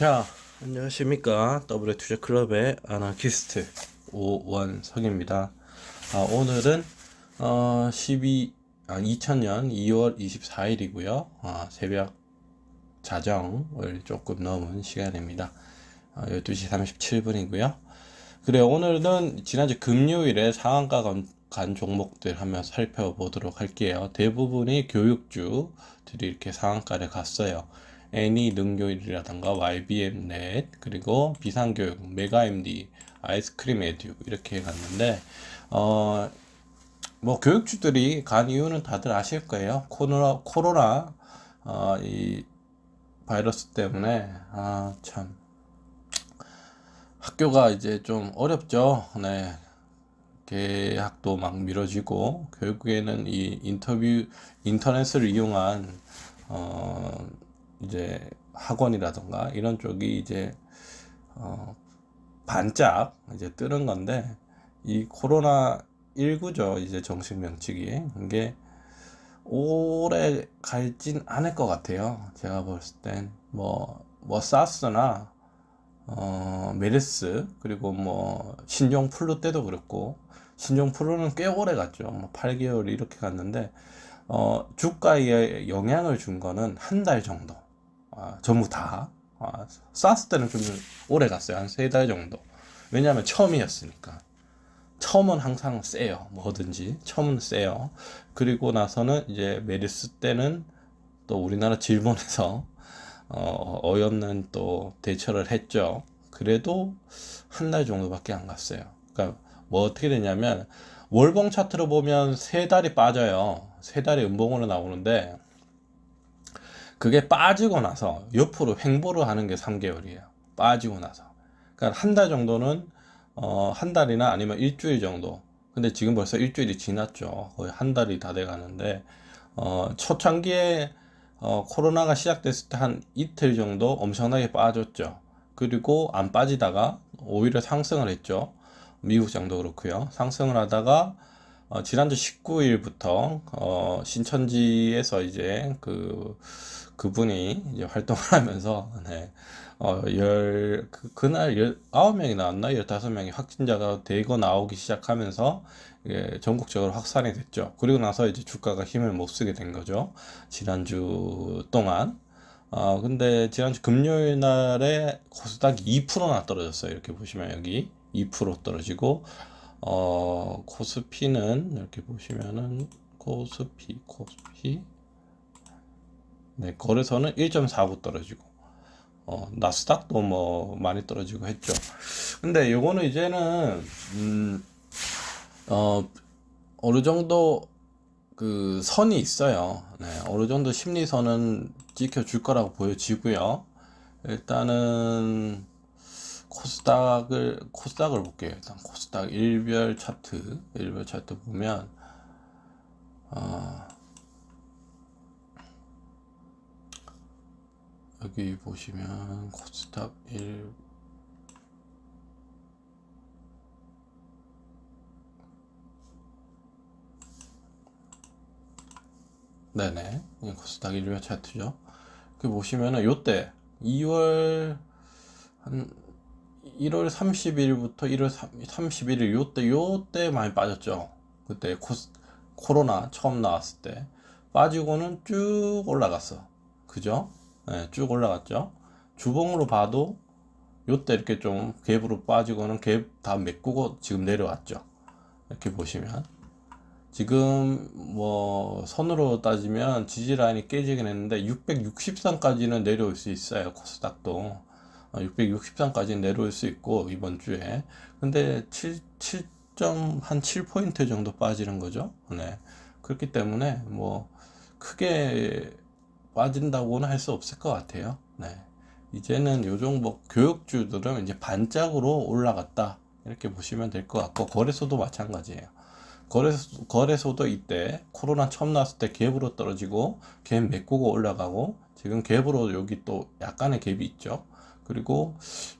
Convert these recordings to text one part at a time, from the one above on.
자, 안녕하십니까. 더블의 투자 클럽의 아나키스트 오원석입니다. 아, 오늘은 어, 12, 아, 2000년 2월 24일이고요. 아, 새벽 자정을 조금 넘은 시간입니다. 아, 12시 37분이고요. 그래 오늘은 지난주 금요일에 상한가 간, 간 종목들 한번 살펴보도록 할게요. 대부분이 교육주들이 이렇게 상한가를 갔어요. 애니 능교일이라던가 YBM 넷 그리고 비상교육 메가MD 아이스크림 에듀 이렇게 갔는데 어 뭐 교육주들이 간 이유는 다들 아실 거예요. 코로나 코로나 어, 이 바이러스 때문에 아 참 학교가 이제 좀 어렵죠. 네. 계약도 막 미뤄지고 결국에는 이 인터뷰 인터넷을 이용한 어 이제 학원이라던가 이런 쪽이 이제 어 반짝 이제 뜨는 건데 이 코로나 19죠 이제 정식 명칭이. 이게 오래 갈진 않을 것 같아요. 제가 봤을 땐뭐뭐 사스나 어 메르스 그리고 뭐 신종 플루 때도 그렇고 신종 플루는 꽤 오래 갔죠. 뭐 8개월 이렇게 갔는데 어 주가에 영향을 준 거는 한 달 정도. 아, 전부 다. 아, 사스 때는 좀 오래 갔어요. 한 세 달 정도. 왜냐하면 처음이었으니까. 처음은 항상 세요. 뭐든지. 처음은 세요. 그리고 나서는 이제 메르스 때는 또 우리나라 질본에서 어, 어이없는 또 대처를 했죠. 그래도 한 달 정도밖에 안 갔어요. 그러니까 뭐 어떻게 되냐면 월봉 차트로 보면 세 달이 빠져요. 세 달이 음봉으로 나오는데 그게 빠지고 나서 옆으로 횡보를 하는 게 3개월이에요. 빠지고 나서. 그러니까 한 달 정도는 어, 한 달이나 아니면 일주일 정도. 근데 지금 벌써 일주일이 지났죠. 거의 한 달이 다 돼 가는데 어, 초창기에 어, 코로나가 시작됐을 때 한 이틀 정도 엄청나게 빠졌죠. 그리고 안 빠지다가 오히려 상승을 했죠. 미국 장도 그렇고요. 상승을 하다가 어, 지난주 19일부터 어, 신천지에서 이제 그 그분이 이제 활동을 하면서 네. 어, 열, 그, 그날 열, 아홉 명이 나왔나? 열다섯 명이 확진자가 되고 나오기 시작하면서 예, 전국적으로 확산이 됐죠. 그리고 나서 이제 주가가 힘을 못 쓰게 된 거죠. 지난주 동안. 어, 근데 지난주 금요일 날에 코스닥이 2%나 떨어졌어요. 이렇게 보시면 여기 2% 떨어지고, 어, 코스피는 이렇게 보시면은 코스피, 코스피, 네, 거래소는 1.49 떨어지고, 어, 나스닥도 뭐 많이 떨어지고 했죠. 근데 요거는 이제는, 음, 어, 어느 정도 그 선이 있어요. 네, 어느 정도 심리선은 지켜줄 거라고 보여지고요. 일단은 코스닥을 코스닥을 볼게요. 일단 코스닥 일별 차트 일별 차트 보면 어, 여기 보시면 코스닥 1 네네 이 코스닥 일별 차트죠 그 보시면은 요때 2월 한 1월 30일부터 1월 31일 요때 요때 많이 빠졌죠 그때 코스, 코로나 처음 나왔을 때 빠지고는 쭉 올라갔어 그죠 네, 쭉 올라갔죠. 주봉으로 봐도 요때 이렇게 좀 갭으로 빠지고는 갭 다 메꾸고 지금 내려왔죠. 이렇게 보시면 지금 뭐 선으로 따지면 지지 라인이 깨지긴 했는데 663까지는 내려올 수 있어요. 코스닥도 663까지 내려올 수 있고 이번 주에 근데 7, 7 한 7포인트 정도 빠지는 거죠. 네. 그렇기 때문에 뭐 크게 빠진다고는 할 수 없을 것 같아요. 네. 이제는 요 종목 교육주들은 이제 반짝으로 올라갔다. 이렇게 보시면 될 것 같고, 거래소도 마찬가지예요. 거래소, 거래소도 이때 코로나 처음 나왔을 때 갭으로 떨어지고, 갭 메꾸고 올라가고, 지금 갭으로 여기 또 약간의 갭이 있죠. 그리고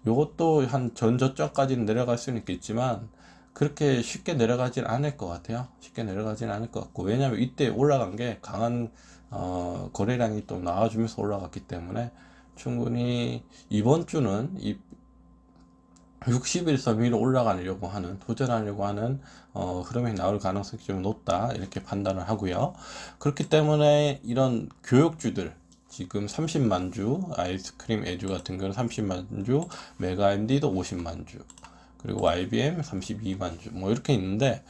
요것도 한 전저점까지는 내려갈 수는 있겠지만, 그렇게 쉽게 내려가진 않을 것 같아요. 쉽게 내려가진 않을 것 같고, 왜냐면 이때 올라간 게 강한 어, 거래량이 또 나와주면서 올라갔기 때문에 충분히 이번 주는 이 60일선 위로 올라가려고 하는 도전하려고 하는 어, 흐름이 나올 가능성이 좀 높다 이렇게 판단을 하고요. 그렇기 때문에 이런 교육주들 지금 30만 주 아이스크림 애주 같은 경우는 30만 주 메가 MD도 50만 주 그리고 IBM 32만 주 뭐 이렇게 있는데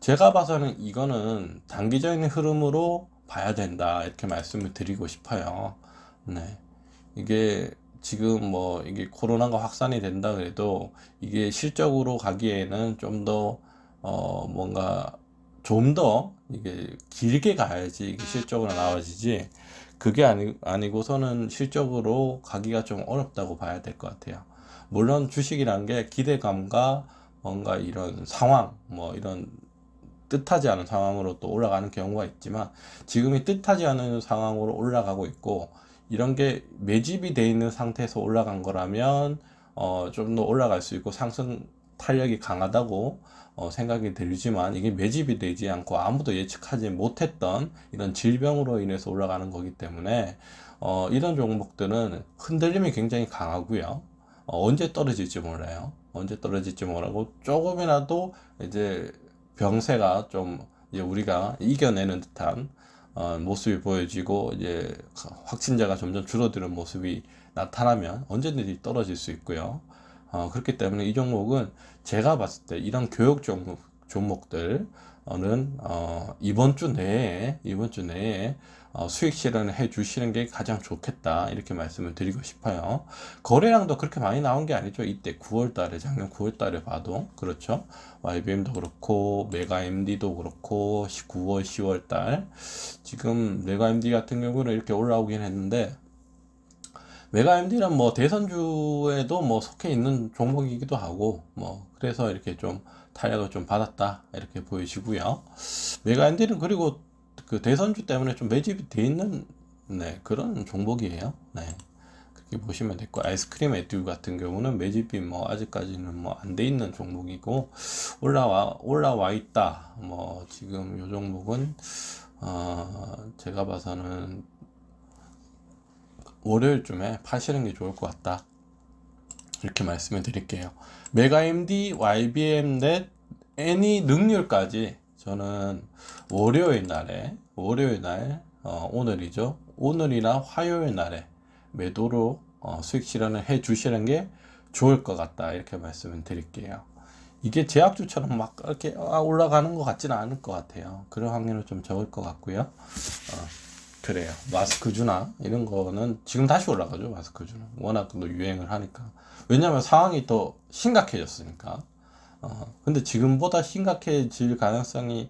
제가 봐서는 이거는 단기적인 흐름으로 봐야 된다 이렇게 말씀을 드리고 싶어요. 네. 이게 지금 뭐 이게 코로나가 확산이 된다 그래도 이게 실적으로 가기에는 좀 더 어 뭔가 좀 더 이게 길게 가야지 이게 실적으로 나와지지 그게 아니 아니고서는 실적으로 가기가 좀 어렵다고 봐야 될 것 같아요. 물론 주식이란 게 기대감과 뭔가 이런 상황 뭐 이런 뜻하지 않은 상황으로 또 올라가는 경우가 있지만 지금이 뜻하지 않은 상황으로 올라가고 있고 이런 게 매집이 돼 있는 상태에서 올라간 거라면 어, 좀 더 올라갈 수 있고 상승 탄력이 강하다고 어, 생각이 들지만 이게 매집이 되지 않고 아무도 예측하지 못했던 이런 질병으로 인해서 올라가는 거기 때문에 어, 이런 종목들은 흔들림이 굉장히 강하고요. 어, 언제 떨어질지 몰라요. 언제 떨어질지 모르고 조금이라도 이제 병세가 좀 이제 우리가 이겨내는 듯한 어, 모습이 보여지고 이제 확진자가 점점 줄어드는 모습이 나타나면 언제든지 떨어질 수 있고요. 어, 그렇기 때문에 이 종목은 제가 봤을 때 이런 교육 종목, 종목들은 어, 이번 주 내에 이번 주 내에 어, 수익 실현을 해 주시는 게 가장 좋겠다 이렇게 말씀을 드리고 싶어요. 거래량도 그렇게 많이 나온 게 아니죠. 이때 9월 달에 작년 9월 달에 봐도 그렇죠. YBM도 그렇고 메가 MD도 그렇고 9월 10월 달 지금 메가 MD 같은 경우는 이렇게 올라오긴 했는데 메가 MD는 뭐 대선주에도 뭐 속해 있는 종목이기도 하고 뭐 그래서 이렇게 좀 탄력을 좀 받았다 이렇게 보여지고요. 메가 MD는 그리고 그 대선주 때문에 좀 매집이 돼 있는 네, 그런 종목이에요. 네. 그렇게 보시면 됐고 아이스크림 에듀 같은 경우는 매집이 뭐 아직까지는 뭐 안 돼 있는 종목이고 올라와 올라와 있다. 뭐 지금 요 종목은 어 제가 봐서는 월요일쯤에 파시는 게 좋을 것 같다. 이렇게 말씀을 드릴게요. 메가 MD, YBM 넷, 애니 능률까지 저는 월요일 날에 월요일 날 어, 오늘이죠. 오늘이나 화요일 날에 매도로 어, 수익 실현을 해 주시는 게 좋을 것 같다 이렇게 말씀을 드릴게요. 이게 제약주처럼 막 이렇게 아, 올라가는 것 같지는 않을 것 같아요. 그런 확률은 좀 적을 것 같고요. 어, 그래요. 마스크주나 이런 거는 지금 다시 올라가죠. 마스크주는 워낙 또 유행을 하니까. 왜냐하면 상황이 더 심각해졌으니까. 어, 근데 지금보다 심각해질 가능성이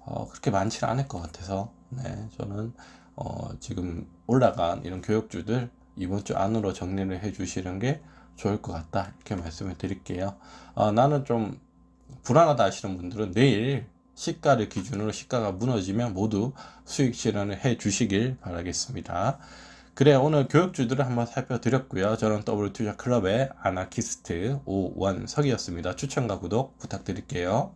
어, 그렇게 많지는 않을 것 같아서 네, 저는 어, 지금 올라간 이런 교육주들 이번 주 안으로 정리를 해 주시는 게 좋을 것 같다 이렇게 말씀을 드릴게요. 어, 나는 좀 불안하다 하시는 분들은 내일 시가를 기준으로 시가가 무너지면 모두 수익 실현을 해 주시길 바라겠습니다. 그래 오늘 교육주들을 한번 살펴드렸고요. 저는 WT자 클럽의 아나키스트 오원석이었습니다. 추천과 구독 부탁드릴게요.